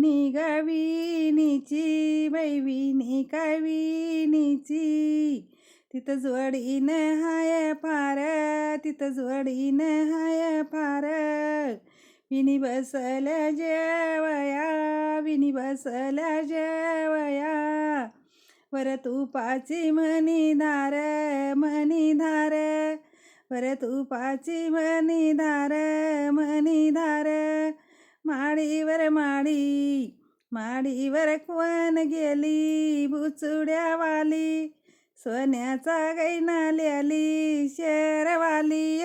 विणी गविणीची बाई विणी काय विणीची तिथं जोडीनं हाय फार तिथं जोडीनं हाय फार. विणी बसल्या जेवया विणी बसल्या जेवया. वर तुपाची मणी धार मणी धार वर तुपाची मणी धार माडीवर माडी माडीवर कोण गेली? बुचुड्यावाली सोन्याचा गैना ल्याली शेरवाली.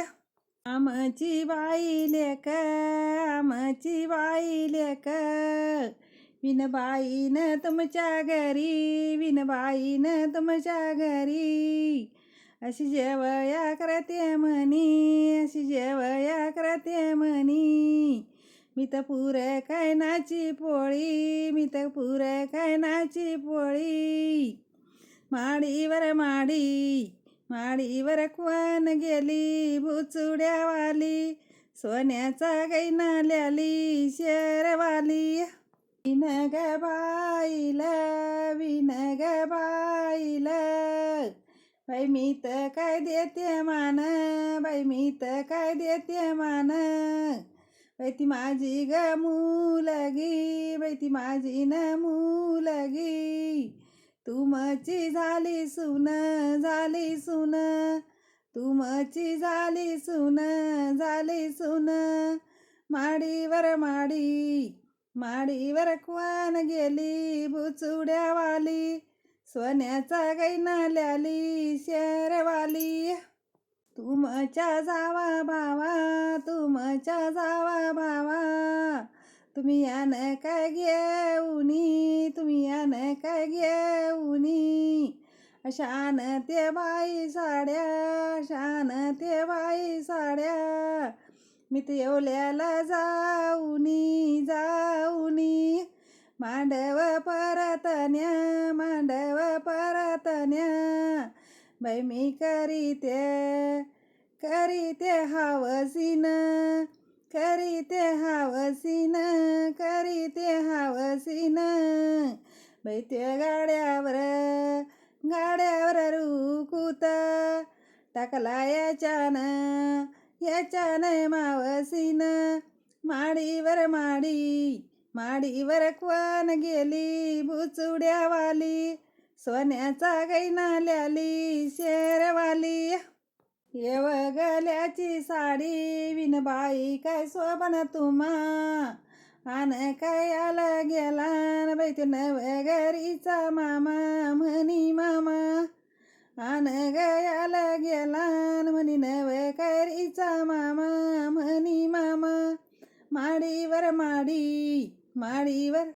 आमची बाई लेक आमची बाई लेक. विनबाईन तुमच्या घरी विनबाईन तुमच्या घरी. अशी जेवया करते म्हणी अशी जेवया करते म्हणी. मी तर पुरे कायनाची पोळी मी तर पुरे कायनाची पोळी. माडीवर माडी माडीवर कोण गेली भुचुड्यावाली सोन्याचा गैना ल्याली शेरवाली. विनग बाईला विनग बाईल. बाई मी तर काय देते मान बाई मी तर काय देते मान. ती माझी ग मुलगी बाई ती माझी न मुलगी. तुमची झाली सुन झाली सुन. तुमची झाली सुन झाली सुन. माडीवर माडी माडीवर कोण गेली बुचुड्यावाली. सोन्याचा गैना ल्याली शेरवाली. तुमच्या जावा भावा तुमच्या जावा तुम्ही यान काय घेऊनी तुम्ही यान काय घेऊनी. शान ते बाई साड्या शान ते बाई साड्या. मी ते येवल्याला जाऊनी जाऊनी. मांडव परतन्या मांडव परतन्या. बाई मी करीते करीते हावसीन करीते हावसीन. बैत्य गाड्यावर गाड्यावर रुकूत. टाकला याच्यानं याच्यानं मावसीन. माडीवर माडी माडीवर कोण गेली बुचुड्यावाली. सोन्याचा गैना ल्याली शेरवाली. येव गल्याची साडी विनबाई काय शोभन तुम्हा? आन काय आला गेला न बाई ते नव घरीचा मामा. म्हणी मामा. आन गयाला गेला म्हणी नव घरीचा मामा. म्हणी मामा. माडीवर माडी माडीवर